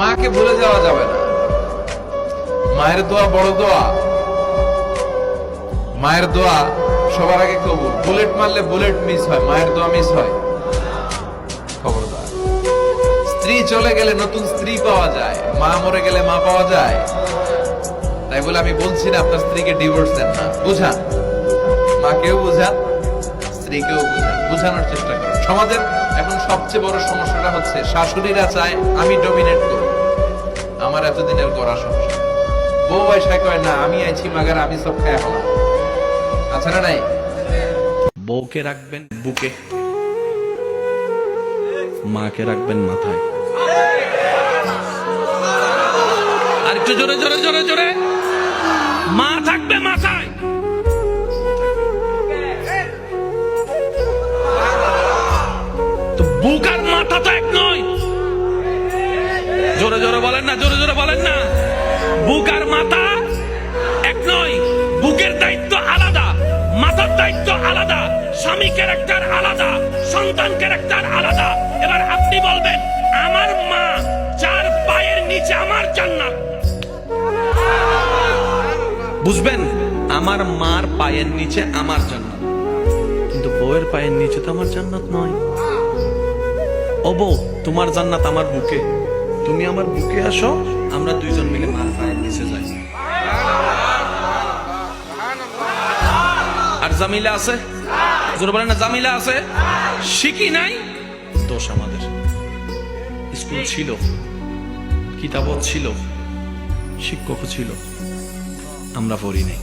মাকে ভুলে যাওয়া যাবে না। মায়ের দোয়া বড় দোয়া। মায়ের দোয়া সবার আগে কবুল। বুলেট মারলে বুলেট মিস হয়, মায়ের দোয়া মিস হয়। খবরদার। স্ত্রী চলে গেলে নতুন স্ত্রী পাওয়া যায়। মা মরে গেলে মা পাওয়া যায়। তাই বলে আমি বলছি না, আপনার স্ত্রীকে ডিভোর্স দেন না। বুঝান। মাকেও বুঝান, স্ত্রীকেও বুঝান। বুঝানোর চেষ্টা করেন। সমাজের এখন সবচেয়ে বড় সমস্যাটা হচ্ছে, শাশুড়িরা চায় আমি ডমিনেট করব আমার এতদিনের করা সংসার বউ এসে কয়, না, আমি আইছি, মাগার আমি সব খাই হলাম আচ্ছা না নাই? বউকে রাখবেন বুকে, মাকে রাখবেন মাথায়। আর একটু জোরে জোরে জোরে জোরে। মা থাকবে মাথায়। তো বুক আর মাথা না, জোরে জোরে বলেন না। বুক আর মাথা এক নয়। বুকের দায়িত্ব আলাদা, মাথার দায়িত্ব আলাদা, স্বামী ক্যারেক্টার আলাদা, সন্তান ক্যারেক্টার আলাদা। এবার আপনি বলবেন, আমার মা যার পায়ের নিচে আমার জান্নাত। বুঝবেন, আমার মার পায়ের নিচে আমার জান্নাত। কিন্তু বউয়ের পায়ের নিচে তো আমার জান্নাত নয়। ও তোমার জান্নাত আমার বুকে। তুমি আমার বুকে আসো, আমরা দুইজন মিলে মার পায়ের নিচে যাই। আর জামিলা আছে? জোরে বলেন না, জামিলা আছে? শিখি নাই? দোষ আমাদের। স্কুল ছিল, কিতাবও ছিল, শিক্ষকও ছিল, আমরা পড়ি নাই।